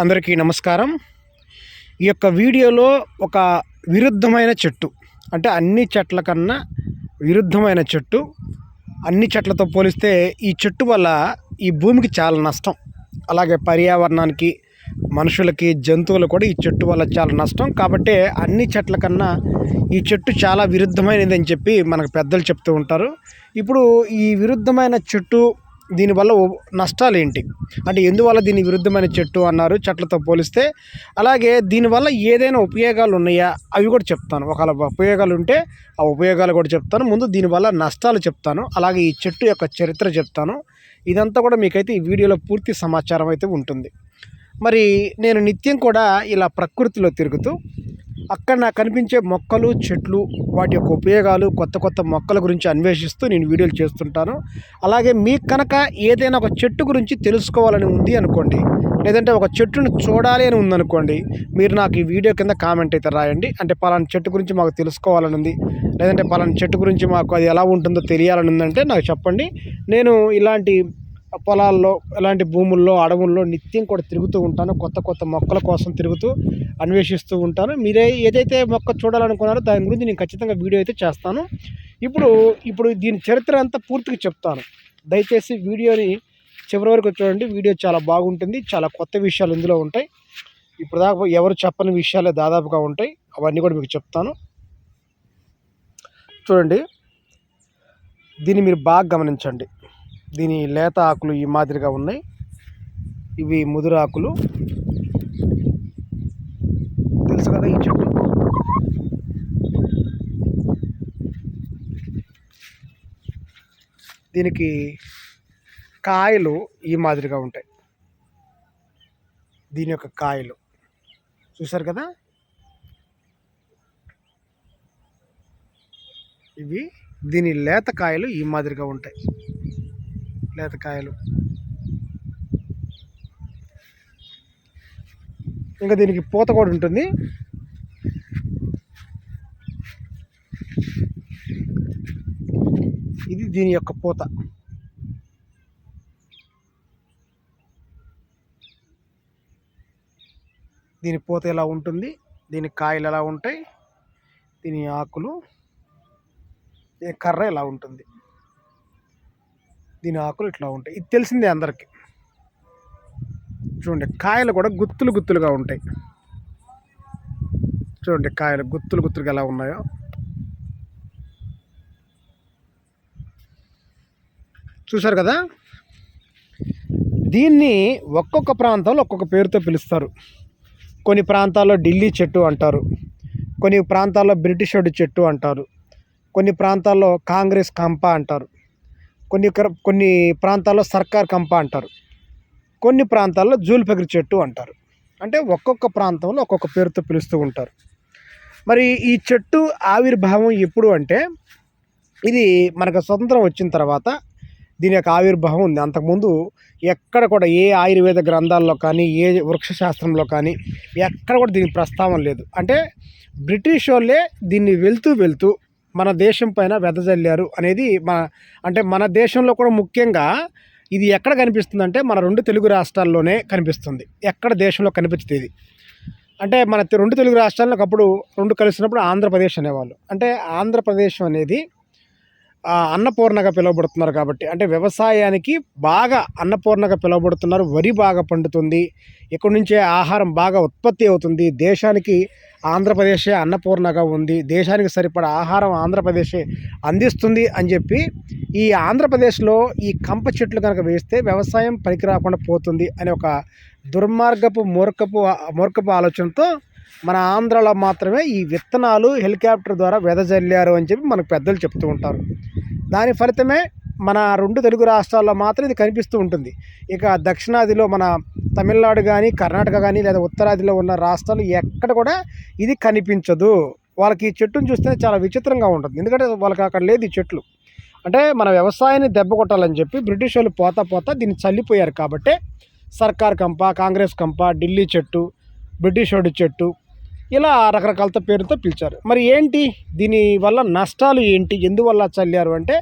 అందరికీ నమస్కారం. ఈ యొక్క వీడియోలో ఒక విరుద్ధమైన చెట్టు అంటే అన్ని చెట్ల కన్నా విరుద్ధమైన చెట్టు అన్ని చెట్లతో పోలిస్తే ఈ చెట్టు వల్ల ఈ భూమికి చాలా నష్టం. అలాగే పర్యావరణానికి మనుషులకి జంతువులు కూడా ఈ చెట్టు వల్ల చాలా నష్టం. కాబట్టి అన్ని చెట్ల కన్నా ఈ చెట్టు చాలా విరుద్ధమైనది అని చెప్పి మనకు పెద్దలు చెప్తూ ఉంటారు. ఇప్పుడు ఈ విరుద్ధమైన చెట్టు దీనివల్ల నష్టాలు ఏంటి అంటే ఎందువల్ల దీని విరుద్ధమైన చెట్టు అన్నారు చెట్లతో పోలిస్తే. అలాగే దీనివల్ల ఏదైనా ఉపయోగాలు ఉన్నాయా అవి కూడా చెప్తాను. ఒకవేళ ఉపయోగాలు ఉంటే ఆ ఉపయోగాలు కూడా చెప్తాను. ముందు దీనివల్ల నష్టాలు చెప్తాను. అలాగే ఈ చెట్టు యొక్క చరిత్ర చెప్తాను. ఇదంతా కూడా మీకైతే ఈ వీడియోలో పూర్తి సమాచారం అయితే ఉంటుంది. మరి నేను నిత్యం కూడా ఇలా ప్రకృతిలో తిరుగుతూ అక్కడ నాకు కనిపించే మొక్కలు చెట్లు వాటి యొక్క ఉపయోగాలు కొత్త కొత్త మొక్కల గురించి అన్వేషిస్తూ నేను వీడియోలు చేస్తుంటాను. అలాగే మీకు కనుక ఏదైనా ఒక చెట్టు గురించి తెలుసుకోవాలని ఉంది అనుకోండి లేదంటే ఒక చెట్టును చూడాలి అని ఉందనుకోండి మీరు నాకు ఈ వీడియో కింద కామెంట్ అయితే రాయండి. అంటే పలానా చెట్టు గురించి మాకు తెలుసుకోవాలని ఉంది లేదంటే పలానా చెట్టు గురించి మాకు అది ఎలా ఉంటుందో తెలియాలని ఉందంటే నాకు చెప్పండి. నేను ఇలాంటి పొలాల్లో ఇలాంటి భూముల్లో అడవుల్లో నిత్యం కూడా తిరుగుతూ ఉంటాను కొత్త కొత్త మొక్కల కోసం తిరుగుతూ అన్వేషిస్తూ ఉంటాను. మీరే ఏదైతే మొక్క చూడాలనుకున్నారో దాని గురించి నేను ఖచ్చితంగా వీడియో అయితే చేస్తాను. ఇప్పుడు ఇప్పుడు దీని చరిత్ర అంతా పూర్తిగా చెప్తాను. దయచేసి వీడియోని చివరి వరకు చూడండి వీడియో చాలా బాగుంటుంది చాలా కొత్త విషయాలు ఇందులో ఉంటాయి. ఇప్పుడు దాకా ఎవరు చెప్పని విషయాలే దాదాపుగా ఉంటాయి అవన్నీ కూడా మీకు చెప్తాను. చూడండి దీన్ని మీరు బాగా గమనించండి. దీని లేత ఆకులు ఈ మాదిరిగా ఉన్నాయి. ఇవి ముదురు ఆకులు. తెలుసు కదా ఈ చెట్టు? దీనికి కాయలు ఈ మాదిరిగా ఉంటాయి. దీని యొక్క కాయలు. చూసారు కదా? ఇవి దీని లేత కాయలు ఈ మాదిరిగా ఉంటాయి. లేత కాయలు. ఇంకా దీనికి పూత కూడా ఉంటుంది. ఇది దీని యొక్క పూత. దీని పూత ఎలా ఉంటుంది? దీని కాయలు ఎలా ఉంటాయి? దీని ఆకులు దీని కర్ర ఎలా ఉంటుంది? దీని ఆకులు ఇట్లా ఉంటాయి. ఇది తెలిసిందే అందరికీ. చూడండి కాయలు కూడా గుత్తులు గుత్తులుగా ఉంటాయి. చూడండి కాయలు గుత్తులు గుత్తులుగా ఎలా ఉన్నాయో. చూశారు కదా? దీన్ని ఒక్కొక్క ప్రాంతంలో ఒక్కొక్క పేరుతో పిలుస్తారు. కొన్ని ప్రాంతాల్లో ఢిల్లీ చెట్టు అంటారు. కొన్ని ప్రాంతాల్లో బ్రిటిషోడి చెట్టు అంటారు. కొన్ని ప్రాంతాల్లో కాంగ్రెస్ కంప అంటారు. కొన్ని కొన్ని ప్రాంతాల్లో సర్కార్ కంప అంటారు. కొన్ని ప్రాంతాల్లో జూల్పగిరి చెట్టు అంటారు. అంటే ఒక్కొక్క ప్రాంతంలో ఒక్కొక్క పేరుతో పిలుస్తూ ఉంటారు. మరి ఈ చెట్టు ఆవిర్భావం ఎప్పుడు అంటే ఇది మనకు స్వతంత్రం వచ్చిన తర్వాత దీని యొక్క ఆవిర్భావం ఉంది. అంతకుముందు ఎక్కడ కూడా ఏ ఆయుర్వేద గ్రంథాల్లో కానీ ఏ వృక్షశాస్త్రంలో కానీ ఎక్కడ కూడా దీని ప్రస్తావన లేదు. అంటే బ్రిటిష్ వాళ్ళే దీన్ని వెళ్తూ వెళ్తూ మన దేశం పైన వెదజల్లారు అనేది మన అంటే మన దేశంలో కూడా ముఖ్యంగా ఇది ఎక్కడ కనిపిస్తుంది అంటే మన రెండు తెలుగు రాష్ట్రాల్లోనే కనిపిస్తుంది. ఎక్కడ దేశంలో కనిపించదు ఇది. అంటే మన రెండు తెలుగు రాష్ట్రాలకు అప్పుడు రెండు కలిసినప్పుడు ఆంధ్రప్రదేశ్ అనేవాళ్ళు. అంటే ఆంధ్రప్రదేశ్ అనేది అన్నపూర్ణగా పిలువబడుతున్నారు కాబట్టి అంటే వ్యవసాయానికి బాగా అన్నపూర్ణగా పిలువబడుతున్నారు. వరి బాగా పండుతుంది. ఇక్కడి నుంచే ఆహారం బాగా ఉత్పత్తి అవుతుంది. దేశానికి ఆంధ్రప్రదేశే అన్నపూర్ణగా ఉంది. దేశానికి సరిపడా ఆహారం ఆంధ్రప్రదేశే అందిస్తుంది అని చెప్పి ఈ ఆంధ్రప్రదేశ్లో ఈ కంప చెట్లు కనుక వేస్తే వ్యవసాయం పనికి రాకుండా పోతుంది అనే ఒక దుర్మార్గపు మూర్ఖపు మూర్ఖపు ఆలోచనతో మన ఆంధ్రలో మాత్రమే ఈ విత్తనాలు హెలికాప్టర్ ద్వారా వెదజల్లారు అని చెప్పి మనకు పెద్దలు చెప్తూ ఉంటారు. దాని ఫలితమే మన రెండు తెలుగు రాష్ట్రాల్లో మాత్రం ఇది కనిపిస్తూ ఉంటుంది. ఇక దక్షిణాదిలో మన తమిళనాడు కానీ కర్ణాటక కానీ లేదా ఉత్తరాదిలో ఉన్న రాష్ట్రాలు ఎక్కడ కూడా ఇది కనిపించదు. వాళ్ళకి ఈ చెట్టును చూస్తే చాలా విచిత్రంగా ఉంటుంది. ఎందుకంటే వాళ్ళకి అక్కడ లేదు ఈ చెట్లు. అంటే మన వ్యవసాయాన్ని దెబ్బ కొట్టాలని చెప్పి బ్రిటిష్ వాళ్ళు పోతా పోతా దీన్ని చల్లిపోయారు. కాబట్టి సర్కార్ కంప కాంగ్రెస్ కంప ఢిల్లీ చెట్టు బ్రిటిష్ వాడి చెట్టు ఇలా రకరకాలతో పేరుతో పిలిచారు. మరి ఏంటి? దీని వల్ల నష్టాలు ఏంటి? ఎందువల్ల చల్లారు అంటే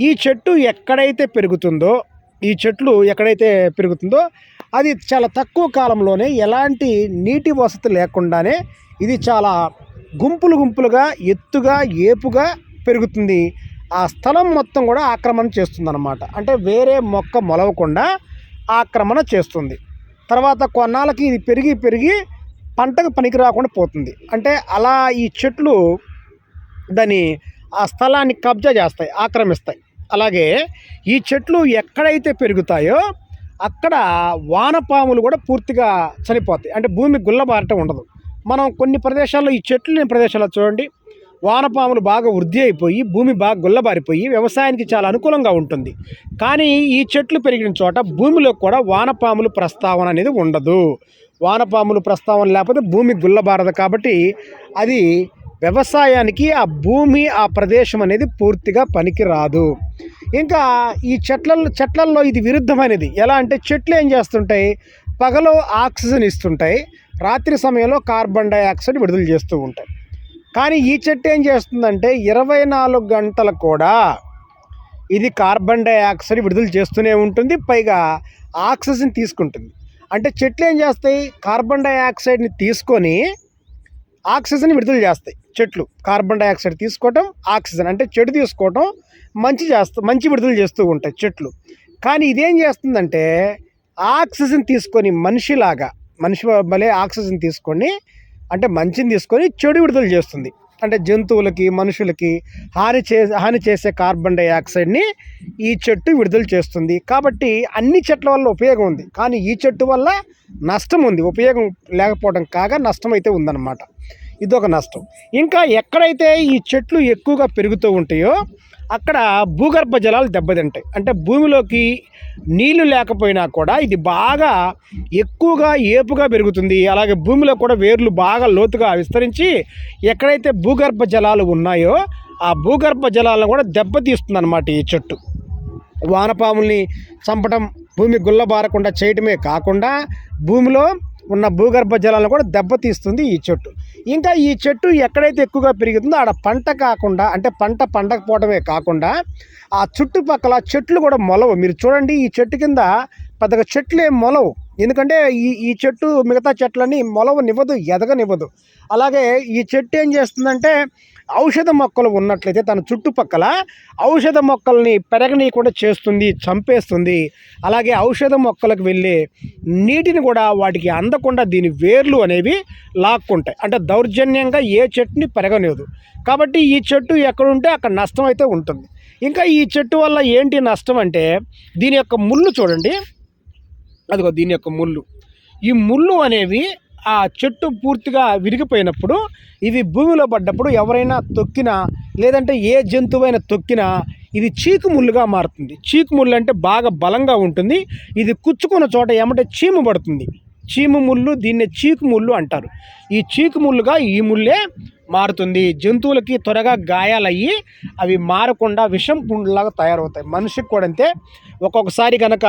ఈ చెట్టు ఎక్కడైతే పెరుగుతుందో ఈ చెట్లు ఎక్కడైతే పెరుగుతుందో అది చాలా తక్కువ కాలంలోనే ఎలాంటి నీటి వసతి లేకుండానే ఇది చాలా గుంపులు గుంపులుగా ఎత్తుగా ఏపుగా పెరుగుతుంది. ఆ స్థలం మొత్తం కూడా ఆక్రమణ చేస్తుందన్నమాట. అంటే వేరే మొక్క మొలవకుండా ఆక్రమణ చేస్తుంది. తర్వాత కొన్నాళ్ళకి ఇది పెరిగి పెరిగి పంటకు పనికి రాకుండా పోతుంది. అంటే అలా ఈ చెట్లు దాని ఆ స్థలాన్ని కబ్జా చేస్తాయి ఆక్రమిస్తాయి. అలాగే ఈ చెట్లు ఎక్కడైతే పెరుగుతాయో అక్కడ వానపాములు కూడా పూర్తిగా చనిపోతాయి. అంటే భూమి గుల్లబారటం ఉండదు. మనం కొన్ని ప్రదేశాల్లో ఈ చెట్లు లేని ప్రదేశాల్లో చూడండి వానపాములు బాగా వృద్ధి అయిపోయి భూమి బాగా గుల్లబారిపోయి వ్యవసాయానికి చాలా అనుకూలంగా ఉంటుంది. కానీ ఈ చెట్లు పెరిగిన చోట భూమిలో కూడా వానపాములు ప్రస్తావన అనేది ఉండదు. వానపాములు ప్రస్తావన లేకపోతే భూమి గుల్లబారదు కాబట్టి అది వ్యవసాయానికి ఆ భూమి ఆ ప్రదేశం అనేది పూర్తిగా పనికిరాదు. ఇంకా ఈ చెట్లలో చెట్లల్లో ఇది విరుద్ధమైనది. ఎలా అంటే చెట్లు ఏం చేస్తుంటాయి? పగలు ఆక్సిజన్ ఇస్తుంటాయి. రాత్రి సమయంలో కార్బన్ డైఆక్సైడ్ విడుదల చేస్తూ ఉంటాయి. కానీ ఈ చెట్టు ఏం చేస్తుందంటే ఇరవై నాలుగు గంటలు కూడా ఇది కార్బన్ డైఆక్సైడ్ విడుదల చేస్తూనే ఉంటుంది. పైగా ఆక్సిజన్ తీసుకుంటుంది. అంటే చెట్లు ఏం చేస్తాయి? కార్బన్ డైఆక్సైడ్ని తీసుకొని ఆక్సిజన్ విడుదల చేస్తాయి చెట్లు. కార్బన్ డైఆక్సైడ్ తీసుకోవటం ఆక్సిజన్ అంటే చెడు తీసుకోవటం మంచి చేస్తూ మంచి విడుదల చేస్తూ ఉంటాయి చెట్లు. కానీ ఇదేం చేస్తుందంటే ఆక్సిజన్ తీసుకొని మనిషిలాగా మనిషి భలే ఆక్సిజన్ తీసుకొని అంటే మంచిని తీసుకొని చెడు విడుదల చేస్తుంది. అంటే జంతువులకి మనుషులకి హాని చే హాని చేసే కార్బన్ డైఆక్సైడ్ని ఈ చెట్టు విడుదల చేస్తుంది. కాబట్టి అన్ని చెట్ల వల్ల ఉపయోగం ఉంది. కానీ ఈ చెట్టు వల్ల నష్టం ఉంది. ఉపయోగం లేకపోవడం కాగా నష్టం అయితే ఉందన్నమాట. ఇదొక నష్టం. ఇంకా ఎక్కడైతే ఈ చెట్లు ఎక్కువగా పెరుగుతూ ఉంటాయో అక్కడ భూగర్భ జలాలు దెబ్బతింటాయి. అంటే భూమిలోకి నీళ్ళు లేకపోయినా కూడా ఇది బాగా ఎక్కువగా ఏపుగా పెరుగుతుంది. అలాగే భూమిలో కూడా వేర్లు బాగా లోతుగా విస్తరించి ఎక్కడైతే భూగర్భ జలాలు ఉన్నాయో ఆ భూగర్భ జలాలను కూడా దెబ్బతీస్తుంది అనమాట ఈ చెట్టు. వానపాముల్ని చంపడం భూమి గుల్లబారకుండా చేయటమే కాకుండా భూమిలో ఉన్న భూగర్భ జలాలను కూడా దెబ్బతీస్తుంది ఈ చెట్టు. ఇంకా ఈ చెట్టు ఎక్కడైతే ఎక్కువగా పెరుగుతుందో ఆడ పంట కాకుండా అంటే పంట పండకపోవడమే కాకుండా ఆ చుట్టుపక్కల చెట్లు కూడా మొలవు. మీరు చూడండి ఈ చెట్టు కింద పెద్దగా చెట్లు ఏం మొలవు. ఎందుకంటే ఈ ఈ చెట్టు మిగతా చెట్లని మొలవనివ్వదు ఎదగనివ్వదు. అలాగే ఈ చెట్టు ఏం చేస్తుందంటే ఔషధ మొక్కలు ఉన్నట్లయితే తన చుట్టుపక్కల ఔషధ మొక్కల్ని పెరగనీయకుండా చేస్తుంది చంపేస్తుంది. అలాగే ఔషధ మొక్కలకు వెళ్ళే నీటిని కూడా వాటికి అందకుండా దీని వేర్లు అనేవి లాక్కుంటాయి. అంటే దౌర్జన్యంగా ఏ చెట్టుని పెరగనివ్వదు. కాబట్టి ఈ చెట్టు ఎక్కడుంటే అక్కడ నష్టం అయితే ఉంటుంది. ఇంకా ఈ చెట్టు వల్ల ఏంటి నష్టం అంటే దీని యొక్క ముళ్ళు చూడండి. అదిగో దీని యొక్క ముళ్ళు. ఈ ముళ్ళు అనేవి ఆ చెట్టు పూర్తిగా విరిగిపోయినప్పుడు ఇవి భూమిలో పడ్డప్పుడు ఎవరైనా తొక్కినా లేదంటే ఏ జంతువైనా తొక్కినా ఇది చీకు ముళ్ళుగా మారుతుంది. చీకు ముళ్ళు అంటే బాగా బలంగా ఉంటుంది. ఇది కుచ్చుకున్న చోట ఏమంటే చీము పడుతుంది. చీము ముళ్ళు దీన్నే చీకు ముళ్ళు అంటారు. ఈ చీకు ముళ్ళుగా ఈ ముళ్ళే మారుతుంది. జంతువులకి త్వరగా గాయాలయ్యి అవి మారకుండా విషం పుండ్లాగా తయారవుతాయి. మనిషికి కూడా అంతే. ఒక్కొక్కసారి కనుక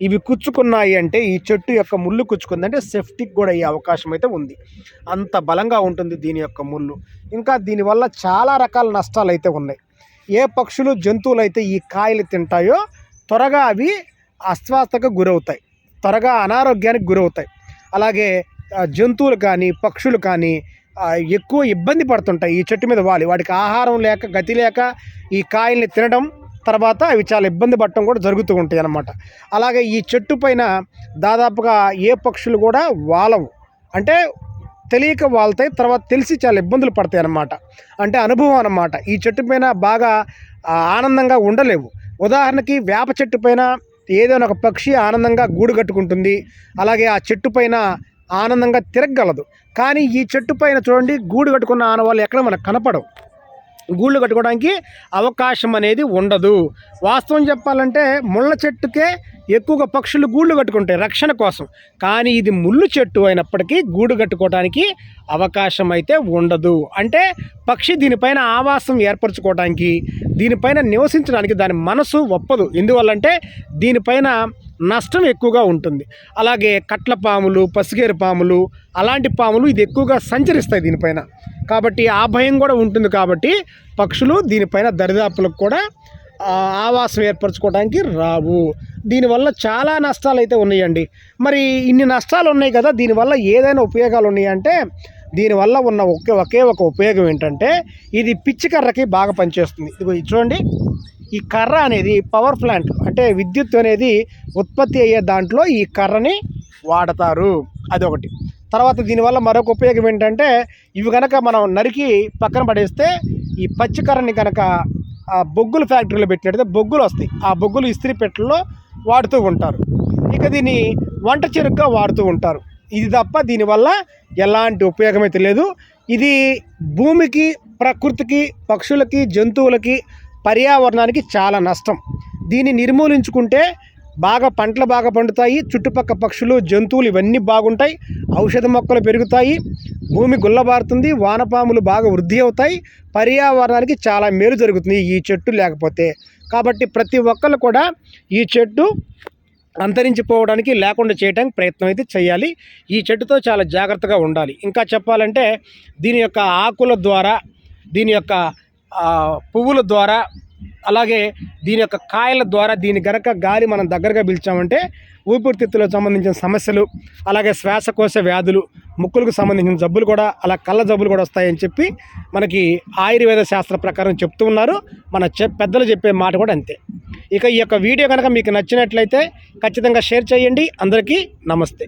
ఇవి కుచ్చుకున్నాయి అంటే ఈ చెట్టు యొక్క ముళ్ళు కుచ్చుకుందంటే సెఫ్టిక్ కూడా అయ్యే అవకాశం అయితే ఉంది. అంత బలంగా ఉంటుంది దీని యొక్క ముళ్ళు. ఇంకా దీనివల్ల చాలా రకాల నష్టాలు అయితే ఉన్నాయి. ఏ పక్షులు జంతువులు అయితే ఈ కాయలు తింటాయో త్వరగా అవి అస్వస్థకు గురవుతాయి. త్వరగా అనారోగ్యానికి గురవుతాయి. అలాగే జంతువులు కానీ పక్షులు కానీ ఎక్కువ ఇబ్బంది పడుతుంటాయి. ఈ చెట్టు మీద వాలి. వాటికి ఆహారం లేక గతి లేక ఈ కాయల్ని తినడం తర్వాత అవి చాలా ఇబ్బంది పడటం కూడా జరుగుతూ ఉంటాయి అన్నమాట. అలాగే ఈ చెట్టు పైన దాదాపుగా ఏ పక్షులు కూడా వాలవు. అంటే తెలియక వాళ్తాయి తర్వాత తెలిసి చాలా ఇబ్బందులు పడతాయి అన్నమాట. అంటే అనుభవం అన్నమాట. ఈ చెట్టు పైన బాగా ఆనందంగా ఉండలేవు. ఉదాహరణకి వేప చెట్టు పైన ఏదైనా ఒక పక్షి ఆనందంగా గూడు కట్టుకుంటుంది. అలాగే ఆ చెట్టు పైన ఆనందంగా తిరగగలదు. కానీ ఈ చెట్టు పైన చూడండి గూడు కట్టుకున్న ఆనవాళ్ళు ఎక్కడ మనకు కనపడవు. గూళ్ళు కట్టుకోవడానికి అవకాశం అనేది ఉండదు. వాస్తవం చెప్పాలంటే ముళ్ళ చెట్టుకే ఎక్కువగా పక్షులు గూళ్ళు కట్టుకుంటాయి రక్షణ కోసం. కానీ ఇది ముళ్ళు చెట్టు అయినప్పటికీ గూడు కట్టుకోవడానికి అవకాశం అయితే ఉండదు. అంటే పక్షి దీనిపైన ఆవాసం ఏర్పరచుకోవడానికి దీనిపైన నివసించడానికి దాని మనసు ఒప్పదు. ఎందువల్లంటే దీనిపైన నష్టం ఎక్కువగా ఉంటుంది. అలాగే కట్ల పాములు పసిగేరు పాములు అలాంటి పాములు ఇది ఎక్కువగా సంచరిస్తాయి దీనిపైన. కాబట్టి ఆ భయం కూడా ఉంటుంది కాబట్టి పక్షులు దీనిపైన దరిదాపులకు కూడా ఆవాసం ఏర్పరచుకోవడానికి రావు. దీనివల్ల చాలా నష్టాలు అయితే ఉన్నాయండి. మరి ఇన్ని నష్టాలు ఉన్నాయి కదా దీనివల్ల ఏదైనా ఉపయోగాలు ఉన్నాయంటే దీనివల్ల ఉన్న ఒకే ఒకే ఒక ఉపయోగం ఏంటంటే ఇది పిచ్చికర్రకి బాగా పనిచేస్తుంది. ఇదిగో ఇది చూడండి. ఈ కర్ర అనేది పవర్ ప్లాంట్ అంటే విద్యుత్ అనేది ఉత్పత్తి అయ్యే దాంట్లో ఈ కర్రని వాడతారు. అదొకటి తర్వాత దీనివల్ల మరొక ఉపయోగం ఏంటంటే ఇవి కనుక మనం నరికి పక్కన పడేస్తే ఈ పచ్చి కర్రని కనుక ఆ బొగ్గుల ఫ్యాక్టరీలో పెట్టినట్టయితే బొగ్గులు వస్తాయి. ఆ బొగ్గులు ఇస్త్రీ పెట్టెల్లో వాడుతూ ఉంటారు. ఇక దీన్ని వంట చెరుగ్గా వాడుతూ ఉంటారు. ఇది తప్ప దీనివల్ల ఎలాంటి ఉపయోగమైతే లేదు. ఇది భూమికి ప్రకృతికి పక్షులకి జంతువులకి పర్యావరణానికి చాలా నష్టం. దీన్ని నిర్మూలించుకుంటే బాగా పంటలు బాగా పండుతాయి చుట్టుపక్క పక్షులు జంతువులు ఇవన్నీ బాగుంటాయి ఔషధ మొక్కలు పెరుగుతాయి భూమి గుల్లబారుతుంది వానపాములు బాగా వృద్ధి అవుతాయి పర్యావరణానికి చాలా మేలు జరుగుతుంది ఈ చెట్టు లేకపోతే. కాబట్టి ప్రతి ఒక్కరు కూడా ఈ చెట్టు అంతరించిపోవడానికి లేకుండా చేయడానికి ప్రయత్నం అయితే చేయాలి. ఈ చెట్టుతో చాలా జాగ్రత్తగా ఉండాలి. ఇంకా చెప్పాలంటే దీని యొక్క ఆకుల ద్వారా దీని యొక్క పువ్వుల ద్వారా అలాగే దీని యొక్క కాయల ద్వారా దీని గనక గాలి మనం దగ్గరగా పిలిచామంటే ఊపిరితిత్తులకు సంబంధించిన సమస్యలు అలాగే శ్వాసకోశ వ్యాధులు ముక్కులకు సంబంధించిన జబ్బులు కూడా అలా కళ్ళ జబ్బులు కూడా వస్తాయని చెప్పి మనకి ఆయుర్వేద శాస్త్ర ప్రకారం చెప్తూ ఉన్నారు. మన చె పెద్దలు చెప్పే మాట కూడా అంతే. ఇక ఈ యొక్క వీడియో కనుక మీకు నచ్చినట్లయితే ఖచ్చితంగా షేర్ చేయండి. అందరికీ నమస్తే.